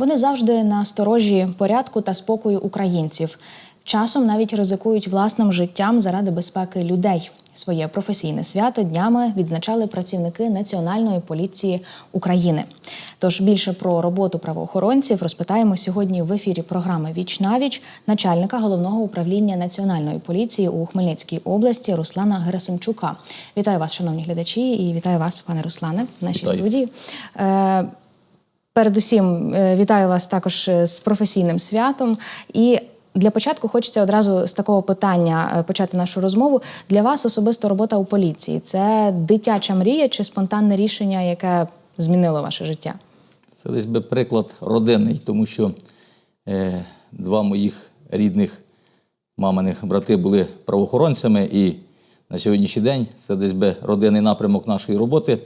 Вони завжди на сторожі порядку та спокою українців. Часом навіть ризикують власним життям заради безпеки людей. Своє професійне свято днями відзначали працівники Національної поліції України. Тож більше про роботу правоохоронців розпитаємо сьогодні в ефірі програми Віч на віч начальника головного управління Національної поліції у Хмельницькій області Руслана Герасимчука. Вітаю вас, шановні глядачі, і вітаю вас, пане Руслане, в нашій Вітаю. студії. Передусім, е, вітаю вас також е, з професійним святом. І для початку хочеться одразу з такого питання е, почати нашу розмову. Для вас особисто робота у поліції це дитяча мрія чи спонтанне рішення, яке змінило ваше життя? Це десь би приклад родинний, тому що е, два моїх рідних маминих брати були правоохоронцями, і на сьогоднішній день це десь би родинний напрямок нашої роботи,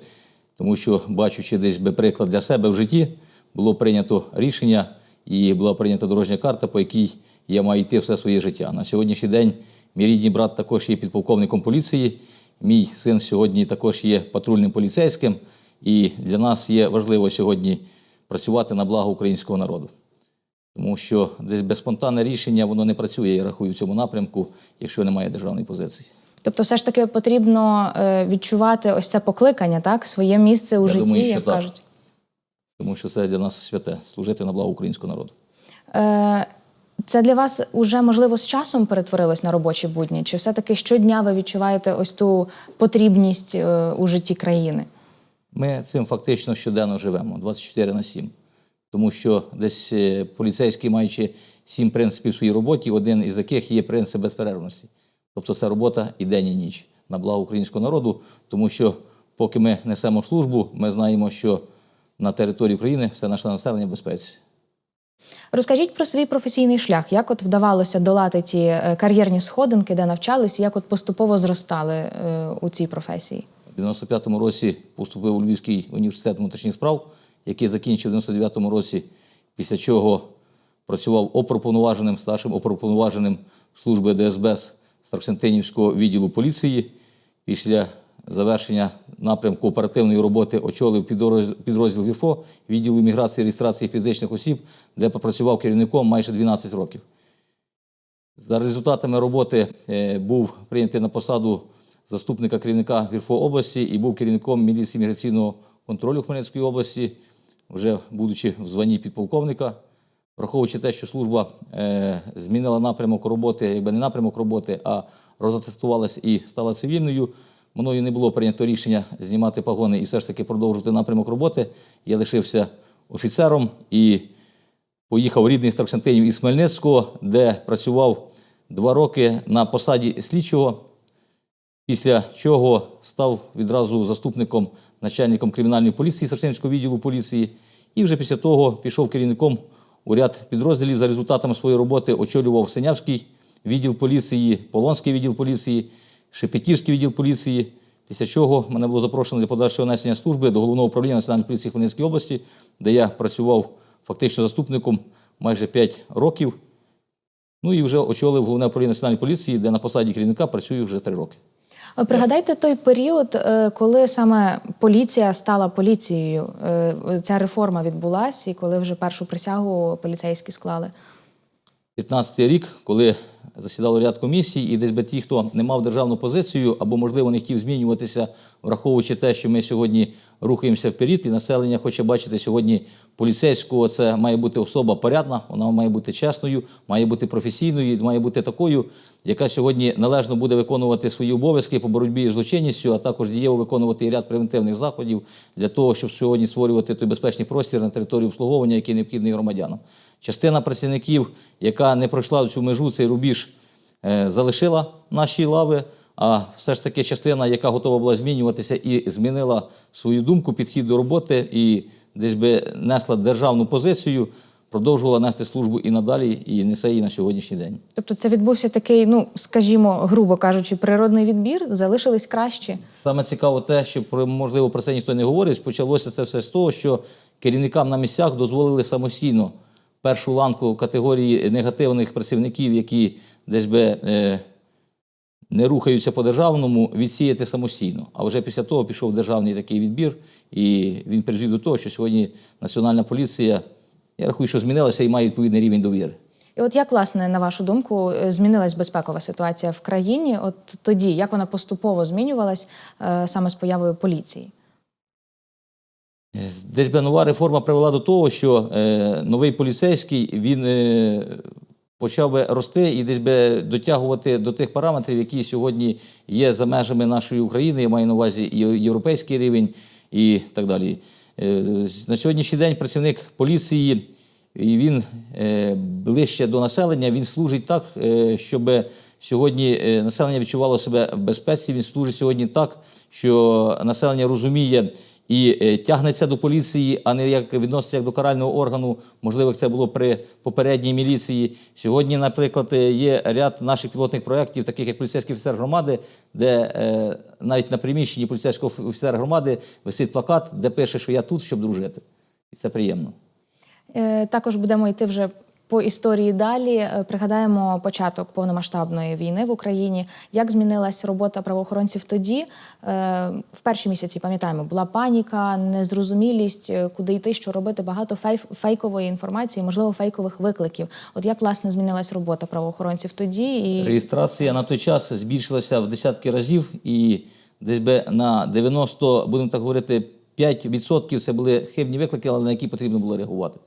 тому що, бачучи десь би приклад для себе в житті, було прийнято рішення і була прийнята дорожня карта, по якій я маю йти все своє життя. На сьогоднішній день мій рідний брат також є підполковником поліції. Мій син сьогодні також є патрульним поліцейським, і для нас є важливо сьогодні працювати на благо українського народу. Тому що десь безспонтанне рішення воно не працює, я рахую, в цьому напрямку, якщо немає державної позиції. Тобто, все ж таки потрібно е, відчувати ось це покликання, так, своє місце у Я житті, думаю, що як так. кажуть. Тому що це для нас святе служити на благо українського народу. Е, Це для вас уже можливо з часом перетворилось на робочі будні? Чи все-таки щодня ви відчуваєте ось ту потрібність е, у житті країни? Ми цим фактично щоденно живемо 24 на 7. Тому що десь е, поліцейські, маючи сім принципів в своїй роботі, один із яких є принцип безперервності. Тобто це робота і день, і ніч на благо українського народу, тому що поки ми несемо службу, ми знаємо, що на території України все наше населення в безпеці. Розкажіть про свій професійний шлях. Як от вдавалося долати ті е, кар'єрні сходинки, де навчались, як от поступово зростали е, у цій професії? У 95-му році поступив у Львівський університет внутрішніх справ, який закінчив у 99-му році, після чого працював опропонуваженим, старшим опропонуваженим служби ДСБС Староксентинівського відділу поліції. Після завершення напрямку оперативної роботи очолив підрозділ ВІФО відділу імміграції і реєстрації фізичних осіб, де попрацював керівником майже 12 років. За результатами роботи е, був прийнятий на посаду заступника керівника ВІРФО області і був керівником міліції міграційного контролю Хмельницької області, вже будучи в званні підполковника. Враховуючи те, що служба е, змінила напрямок роботи, якби не напрямок роботи, а розатестувалась і стала цивільною, мною не було прийнято рішення знімати погони і все ж таки продовжувати напрямок роботи. Я лишився офіцером і поїхав в рідний Староксантинів із Хмельницького, де працював два роки на посаді слідчого, після чого став відразу заступником начальником кримінальної поліції Староксантинівського відділу поліції, і вже після того пішов керівником у ряд підрозділів. За результатами своєї роботи очолював Синявський відділ поліції, Полонський відділ поліції, Шепетівський відділ поліції. Після чого мене було запрошено для подальшого несення служби до головного управління Національної поліції Хмельницької області, де я працював фактично заступником майже 5 років. Ну і вже очолив головне управління Національної поліції, де на посаді керівника працюю вже 3 роки. Пригадайте той період, е, коли саме поліція стала поліцією. Е, Ця реформа відбулася, і коли вже першу присягу поліцейські склали. 15-й рік, коли засідало ряд комісій, і десь би ті, хто не мав державну позицію або, можливо, не хотів змінюватися, враховуючи те, що ми сьогодні рухаємося вперед, і населення хоче бачити сьогодні поліцейського, це має бути особа порядна, вона має бути чесною, має бути професійною, має бути такою, яка сьогодні належно буде виконувати свої обов'язки по боротьбі з злочинністю, а також дієво виконувати ряд превентивних заходів для того, щоб сьогодні створювати той безпечний простір на території обслуговування, який необхідний громадянам. Частина працівників, яка не пройшла цю межу, цей рубіж, е, залишила наші лави. А все ж таки частина, яка готова була змінюватися і змінила свою думку, підхід до роботи і десь би несла державну позицію, продовжувала нести службу і надалі, і несе її на сьогоднішній день. Тобто це відбувся такий, ну скажімо, грубо кажучи, природний відбір, залишились кращі. Саме цікаво те, що можливо про це ніхто не говорить. Почалося це все з того, що керівникам на місцях дозволили самостійно першу ланку категорії негативних працівників, які десь би е, не рухаються по державному, відсіяти самостійно. А вже після того пішов державний такий відбір, і він призвів до того, що сьогодні Національна поліція я рахую, що змінилася і має відповідний рівень довіри. І от як, власне, на вашу думку, е, змінилась безпекова ситуація в країні? От тоді, як вона поступово змінювалась е, саме з появою поліції? Десь би нова реформа привела до того, що е, новий поліцейський він е, почав би рости і десь би дотягувати до тих параметрів, які сьогодні є за межами нашої України. Я маю на увазі і європейський рівень і так далі. Е, на сьогоднішній день працівник поліції він е, ближче до населення, він служить так, е, щоб сьогодні е, населення відчувало себе в безпеці. Він служить сьогодні так, що населення розуміє і е, тягнеться до поліції, а не як відноситься як до карального органу. Можливо, це було при попередній міліції. Сьогодні, наприклад, е, є ряд наших пілотних проєктів, таких як поліцейський офіцер громади, де е, навіть на приміщенні поліцейського офіцера громади висить плакат, де пише, що я тут, щоб дружити. І це приємно. Також будемо йти вже по історії далі. Е, Пригадаємо початок повномасштабної війни в Україні. Як змінилась робота правоохоронців тоді? Е, В перші місяці пам'ятаємо, була паніка, незрозумілість, е, куди йти, що робити. Багато фейкової інформації, можливо, фейкових викликів. От як власне змінилась робота правоохоронців тоді? І Реєстрація на той час збільшилася в десятки разів, і десь би на 90, будемо так говорити, 5% це були хибні виклики, але на які потрібно було реагувати.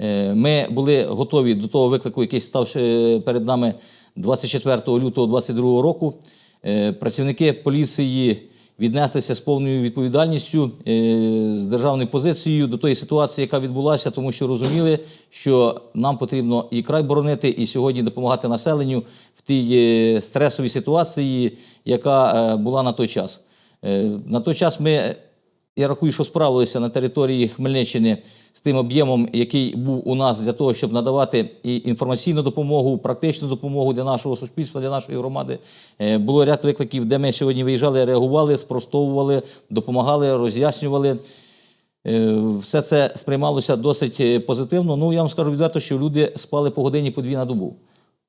Е, Ми були готові до того виклику, який став е, перед нами 24 лютого 2022 року. Е, Працівники поліції віднеслися з повною відповідальністю, з державною позицією до тої ситуації, яка відбулася, тому що розуміли, що нам потрібно і край боронити, і сьогодні допомагати населенню в тій стресовій ситуації, яка була на той час. На той час ми я рахую, що справилися на території Хмельниччини з тим об'ємом, який був у нас для того, щоб надавати і інформаційну допомогу, практичну допомогу для нашого суспільства, для нашої громади. Е, Було ряд викликів, де ми сьогодні виїжджали, реагували, спростовували, допомагали, роз'яснювали. Е, Все це сприймалося досить е, позитивно. Ну, я вам скажу відверто, що люди спали по годині по дві на добу.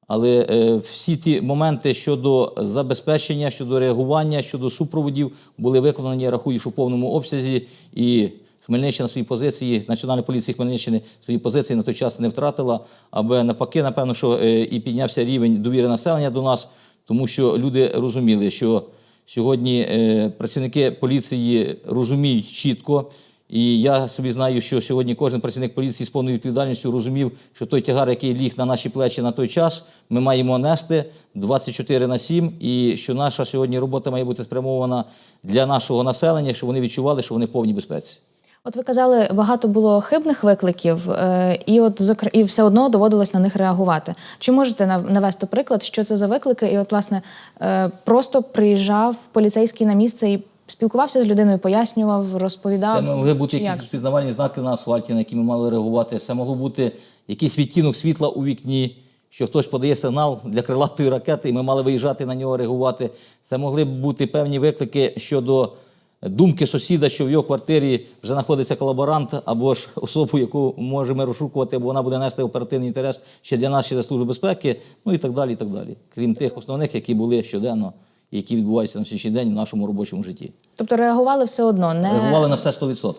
Але е, всі ті моменти щодо забезпечення, щодо реагування, щодо супроводів були виконані, я рахую, що в повному обсязі. І Хмельниччина свої позиції, Національна поліція Хмельниччини свої позиції на той час не втратила, аби навпаки, напевно, що е, і піднявся рівень довіри населення до нас, тому що люди розуміли, що сьогодні е, працівники поліції розуміють чітко. І я собі знаю, що сьогодні кожен працівник поліції з повною відповідальністю розумів, що той тягар, який ліг на наші плечі на той час, ми маємо нести 24 на 7, і що наша сьогодні робота має бути спрямована для нашого населення, щоб вони відчували, що вони в повній безпеці. От ви казали, багато було хибних викликів, е, і от і все одно доводилось на них реагувати. Чи можете нав- навести приклад, що це за виклики? І от, власне, е, просто приїжджав поліцейський на місце і спілкувався з людиною, пояснював, розповідав. Це могли бути якісь як? впізнавальні знаки на асфальті, на які ми мали реагувати. Це могло бути якийсь відтінок світла у вікні, що хтось подає сигнал для крилатої ракети, і ми мали виїжджати на нього реагувати. Це могли бути певні виклики щодо думки сусіда, що в його квартирі вже знаходиться колаборант, або ж особу, яку можемо розшукувати, бо вона буде нести оперативний інтерес ще для нас, ще для Служби безпеки, ну і так далі. і так далі. Крім тих основних, які були щоденно, які відбуваються на сьогоднішній день в нашому робочому житті. Тобто реагували все одно, не Реагували на все 100%.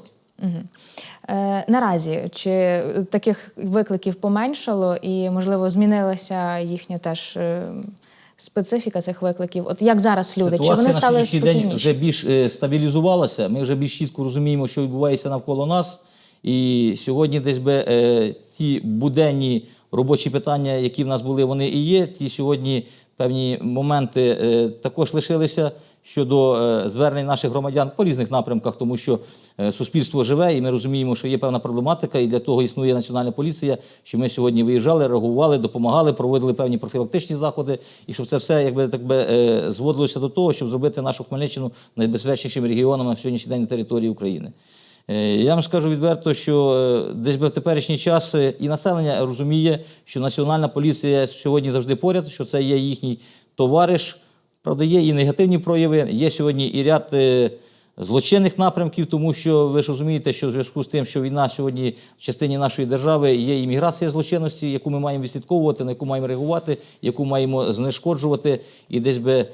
Е, наразі чи таких викликів поменшало і, можливо, змінилася їхня теж е, специфіка цих викликів? От як зараз люди? чи Ситуація вони на сьогоднішній день вже більш е, стабілізувалася. Ми вже більш чітко розуміємо, що відбувається навколо нас. І сьогодні десь би е, ті буденні робочі питання, які в нас були, вони і є. Ті сьогодні певні моменти е, також лишилися щодо е, звернень наших громадян по різних напрямках, тому що е, суспільство живе, і ми розуміємо, що є певна проблематика, і для того існує національна поліція, що ми сьогодні виїжджали, реагували, допомагали, проводили певні профілактичні заходи, і щоб це все якби так би е, зводилося до того, щоб зробити нашу Хмельниччину найбезпечнішим регіоном на сьогоднішній день на території України. Е, Я вам скажу відверто, що е, десь би в теперішній час е, і населення розуміє, що національна поліція сьогодні завжди поряд, що це є їхній товариш. Правда, є і негативні прояви, є сьогодні і ряд е, злочинних напрямків, тому що ви ж розумієте, що в зв'язку з тим, що війна сьогодні в частині нашої держави є імміграція злочинності, яку ми маємо відслідковувати, на яку маємо реагувати, яку маємо знешкоджувати, і десь би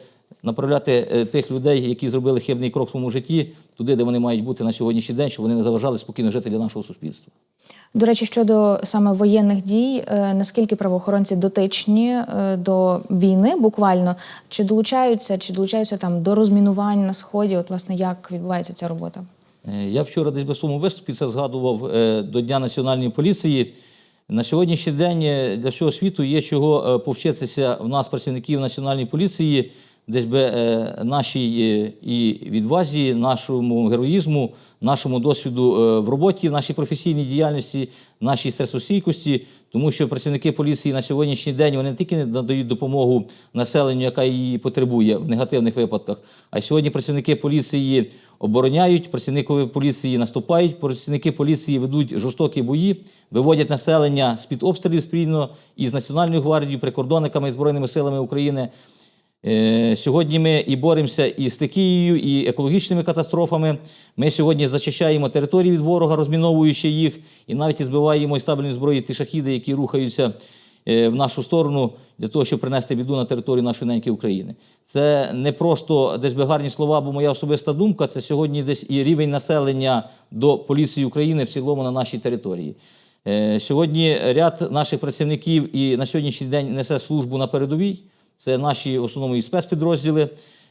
направляти е, тих людей, які зробили хибний крок в своєму житті, туди, де вони мають бути на сьогоднішній день, щоб вони не заважали спокійно жити для нашого суспільства. До речі, щодо саме воєнних дій, е, наскільки правоохоронці дотичні е, до війни, буквально чи долучаються, чи долучаються там до розмінувань на сході? От власне як відбувається ця робота? Я вчора десь в своєму виступі це згадував до Дня національної поліції. На сьогоднішній день для всього світу є чого повчитися в нас, працівників національної поліції, десь би е, нашій е, і відвазі, нашому героїзму, нашому досвіду е, в роботі, в нашій професійній діяльності, нашій стресостійкості, тому що працівники поліції на сьогоднішній день вони не тільки не надають допомогу населенню, яка її потребує в негативних випадках, а й сьогодні працівники поліції обороняють, працівники поліції наступають, працівники поліції ведуть жорстокі бої, виводять населення з-під обстрілів спільно із Національною гвардією, прикордонниками і Збройними силами України. Е, Сьогодні ми і боремося і з стихією, і екологічними катастрофами. Ми сьогодні зачищаємо території від ворога, розміновуючи їх, і навіть збиваємо із табельної зброї ті шахіди, які рухаються е, в нашу сторону для того, щоб принести біду на територію нашої неньки України. Це не просто десь гарні слова, бо моя особиста думка. Це сьогодні десь і рівень населення до поліції України в цілому на нашій території. Е, Сьогодні ряд наших працівників і на сьогоднішній день несе службу на передовій. Це наші в основному і спецпідрозділи.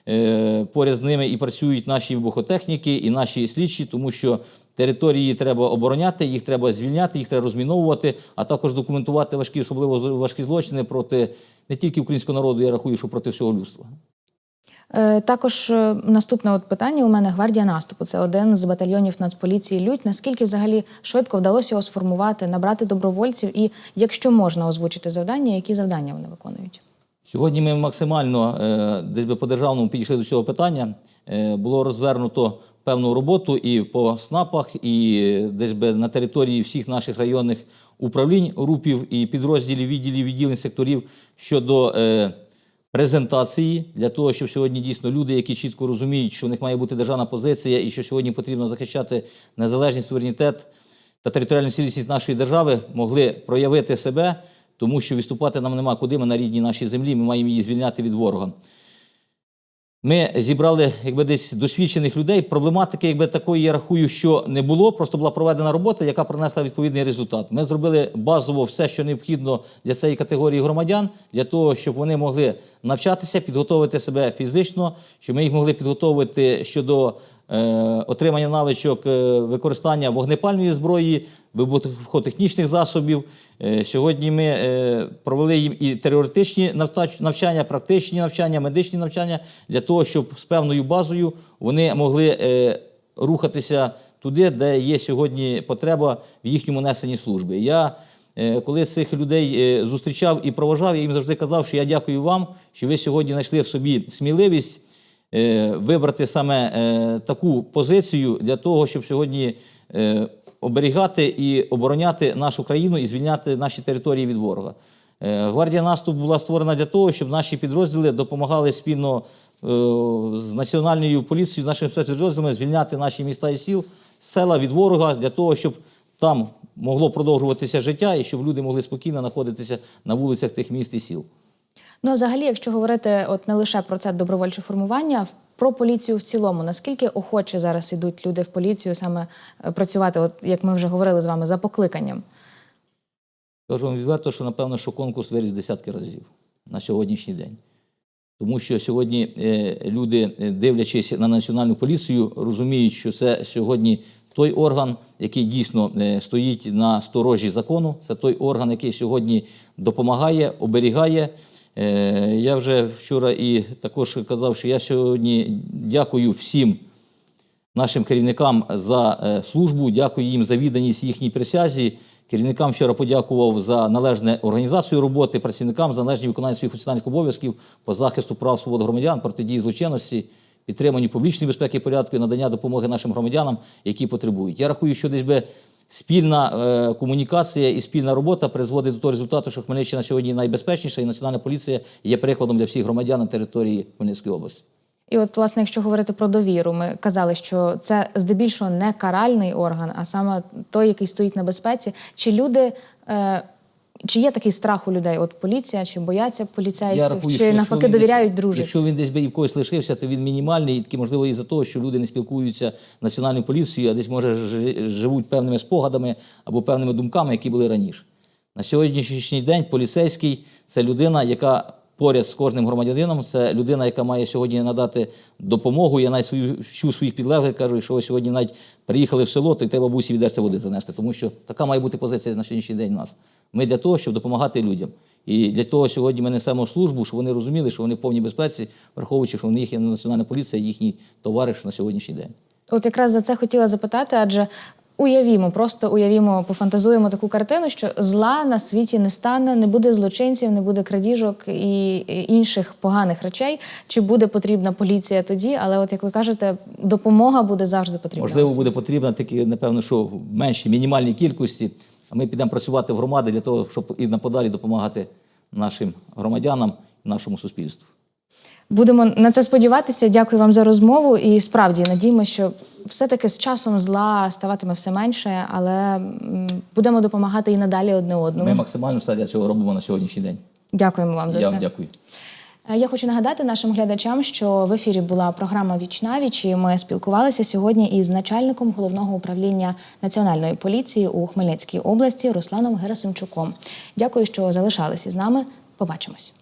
Е, Поряд з ними і працюють наші вибухотехніки, і наші слідчі, тому що території треба обороняти, їх треба звільняти, їх треба розміновувати, а також документувати важкі, особливо важкі злочини проти не тільки українського народу, я рахую, що проти всього людства. Е, Також е, наступне от питання у мене гвардія наступу. Це один з батальйонів Нацполіції Людь. Наскільки взагалі швидко вдалося його сформувати, набрати добровольців, і якщо можна озвучити завдання, які завдання вони виконують? Сьогодні ми максимально е, десь би по державному підійшли до цього питання. Е, було розвернуто певну роботу і по СНАПах, і десь би на території всіх наших районних управлінь, РУПів і підрозділів, відділів, відділень секторів щодо е, презентації для того, щоб сьогодні дійсно люди, які чітко розуміють, що в них має бути державна позиція і що сьогодні потрібно захищати незалежність, суверенітет та територіальну цілісність нашої держави, могли проявити себе, тому що виступати нам нема куди. Ми на рідній нашій землі, ми маємо її звільняти від ворога. Ми зібрали якби десь досвідчених людей. Проблематики, якби такої, я рахую, що не було. Просто була проведена робота, яка принесла відповідний результат. Ми зробили базово все, що необхідно для цієї категорії громадян, для того, щоб вони могли навчатися, підготовити себе фізично, щоб ми їх могли підготовити щодо е, отримання навичок е, використання вогнепальної зброї, вибухотехнічних засобів. Е, Сьогодні ми е, провели їм і теоретичні навчання, практичні навчання, медичні навчання для того, щоб з певною базою вони могли е, рухатися туди, де є сьогодні потреба в їхньому несенні служби. Я коли цих людей зустрічав і проважав, я їм завжди казав, що я дякую вам, що ви сьогодні знайшли в собі сміливість вибрати саме таку позицію для того, щоб сьогодні оберігати і обороняти нашу країну і звільняти наші території від ворога. Е, Гвардія наступ була створена для того, щоб наші підрозділи допомагали спільно е, з національною поліцією, з нашими спецпідрозділами звільняти наші міста і сіл, села від ворога для того, щоб там могло продовжуватися життя і щоб люди могли спокійно знаходитися на вулицях тих міст і сіл. Ну, а взагалі, якщо говорити от не лише про це добровольче формування, про поліцію в цілому, наскільки охоче зараз йдуть люди в поліцію саме е, працювати, от як ми вже говорили з вами, за покликанням? Кажу вам відверто, що напевно, що конкурс виріс десятки разів на сьогоднішній день. Тому що сьогодні е, люди, е, дивлячись на національну поліцію, розуміють, що це сьогодні той орган, який дійсно стоїть на сторожі закону. Це той орган, який сьогодні допомагає, оберігає. Е, Я вже вчора і також казав, що я сьогодні дякую всім нашим керівникам за е, службу, дякую їм за відданість їхній присязі. Керівникам вчора подякував за належну організацію роботи, працівникам за належні виконання своїх функціональних обов'язків по захисту прав свобод громадян, протидії злочинності, підтриманню публічної безпеки порядку і надання допомоги нашим громадянам, які потребують. Я рахую, що десь би спільна е, комунікація і спільна робота призводить до того результату, що Хмельниччина сьогодні найбезпечніша, і національна поліція є прикладом для всіх громадян на території Хмельницької області. І от, власне, якщо говорити про довіру, ми казали, що це здебільшого не каральний орган, а саме той, який стоїть на безпеці. Чи люди е, Чи є такий страх у людей? От поліція, чи бояться поліцейських, Я рахую, чи навпаки довіряють десь. Якщо він десь би і в когось лишився, то він мінімальний, і таки можливо із-за того, що люди не спілкуються національною поліцією, а десь може живуть певними спогадами або певними думками, які були раніше. На сьогоднішній день поліцейський це людина, яка поряд з кожним громадянином, це людина, яка має сьогодні надати допомогу. Я навіть свою вчу своїх підлеглих кажу, якщо ви сьогодні навіть приїхали в село, то й треба бабусі відерця води занести, тому що така має бути позиція на сьогоднішній день у нас. Ми для того, щоб допомагати людям. І для того сьогодні ми несемо службу, щоб вони розуміли, що вони в повній безпеці, враховуючи, що в них є національна поліція, їхній товариш на сьогоднішній день. От якраз за це хотіла запитати, адже уявімо, просто уявімо, пофантазуємо таку картину, що зла на світі не стане, не буде злочинців, не буде крадіжок і інших поганих речей. Чи буде потрібна поліція тоді? Але, от як ви кажете, допомога буде завжди потрібна. Можливо, буде потрібна тільки, напевно, що в меншій мінімальній кількості. А ми підемо працювати в громади для того, щоб і наподалі допомагати нашим громадянам, нашому суспільству. Будемо на це сподіватися. Дякую вам за розмову. І справді надіємося, що все-таки з часом зла ставатиме все менше, але будемо допомагати і надалі одне одному. Ми максимально все для цього робимо на сьогоднішній день. Дякуємо вам за Я це. вам дякую. Е, Я хочу нагадати нашим глядачам, що в ефірі була програма «Вічнавіч» на і ми спілкувалися сьогодні із начальником головного управління національної поліції у Хмельницькій області Русланом Герасимчуком. Дякую, що залишалися з нами. Побачимось.